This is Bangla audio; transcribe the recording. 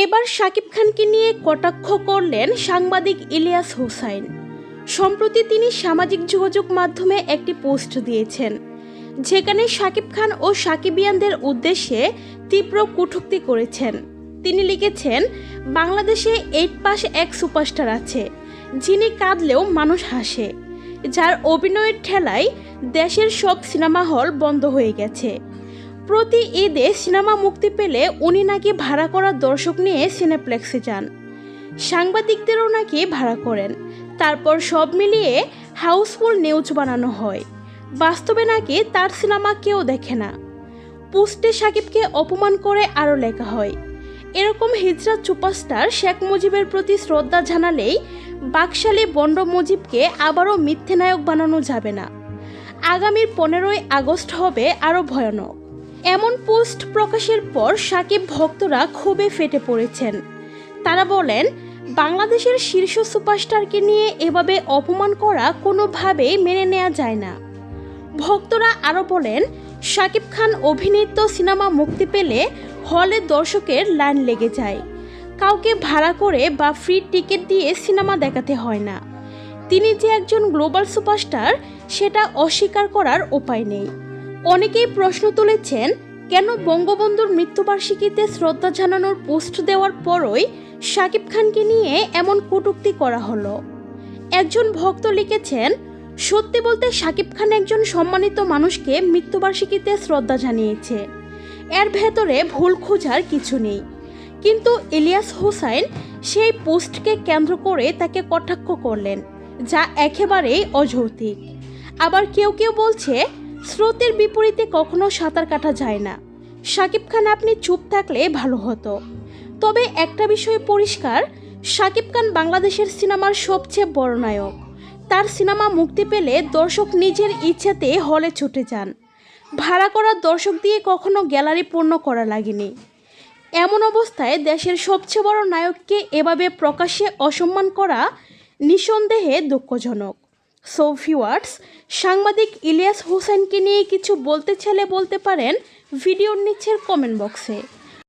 এবার শাকিব খানকে নিয়ে কটাক্ষ করলেন সাংবাদিক ইলিয়াস হোসাইন। সম্প্রতি তিনি সামাজিক যোগাযোগ মাধ্যমে একটি পোস্ট দিয়েছেন, যেখানে শাকিব খান ও সাকিবিয়ানদের উদ্দেশ্যে তীব্র কটূক্তি করেছেন। তিনি লিখেছেন, বাংলাদেশে এইট পাস এক সুপারস্টার আছে, যিনি কাঁদলেও মানুষ হাসে, যার অভিনয়ের ঠেলায় দেশের সব সিনেমা হল বন্ধ হয়ে গেছে। প্রতি ঈদে সিনেমা মুক্তি পেলে উনি নাকি ভাড়া করা দর্শক নিয়ে সিনেপ্লেক্সে যান। সাংবাদিকদেরও নাকি ভাড়া করেন। তারপর সব মিলিয়ে হাউসফুল নিউজ বানানো হয়। বাস্তবে নাকি তার সিনেমা কেউ দেখে না। পোস্টে সাকিবকে অপমান করে আরও লেখা হয়। এরকম হিজরত সুপারস্টার শেখ মুজিবের প্রতি শ্রদ্ধা জানালেই বাকশালী বন্ড মুজিবকে আবারও মিথ্যে নায়ক বানানো যাবে না। আগামীর পনেরোই আগস্ট হবে আরও ভয়ানক। এমন পোস্ট প্রকাশের পর সাকিব ভক্তরা খুবই ফেটে পড়েছেন। তারা বলেন, বাংলাদেশের শীর্ষ সুপারস্টারকে নিয়ে এভাবে অপমান করা কোনোভাবে মেনে নেওয়া যায় না। ভক্তরা আরও বলেন শাকিব খান অভিনীত সিনেমা মুক্তি পেলে হলে দর্শকের লাইন লেগে যায়। কাউকে ভাড়া করে বা ফ্রি টিকিট দিয়ে সিনেমা দেখাতে হয় না। তিনি যে একজন গ্লোবাল সুপারস্টার, সেটা অস্বীকার করার উপায় নেই। অনেকেই প্রশ্ন তুলেছেন, কেন বঙ্গবন্ধুর মৃত্যুবার্ষিকীতে শ্রদ্ধা জানানোর পোস্ট দেওয়ার পরই শাকিব খানকে নিয়ে এমন কটূক্তি করা হলো। একজন ভক্ত লিখেছেন, সত্যি বলতে শাকিব খান একজন সম্মানিত মানুষকে মৃত্যুবার্ষিকীতে শ্রদ্ধা জানিয়েছে। এর ভেতরে ভুল খোঁজার কিছু নেই। কিন্তু ইলিয়াস হোসাইন সেই পোস্টকে কেন্দ্র করে তাকে কটাক্ষ করলেন, যা একেবারেই অযৌক্তিক। আবার কেউ কেউ বলছে স্রোতের বিপরীতে কখনো সাঁতার কাটা যায় না। শাকিব খান আপনি চুপ থাকলে ভালো হতো। তবে একটা বিষয় পরিষ্কার শাকিব খান বাংলাদেশের সিনেমার সবচেয়ে বড় নায়ক। তার সিনেমা মুক্তি পেলে দর্শক নিজের ইচ্ছাতে হলে ছুটে যান। ভাড়া করা দর্শক দিয়ে কখনো গ্যালারি পূর্ণ করা লাগেনি। এমন অবস্থায় দেশের সবচেয়ে বড় নায়ককে এভাবে প্রকাশ্যে অসম্মান করা নিঃসন্দেহে দুঃখজনক। সো ভিওয়ার্স সাংবাদিক ইলিয়াস হোসেনকে নিয়ে কিছু বলতে চাইলে বলতে পারেন ভিডিওর নিচের কমেন্ট বক্সে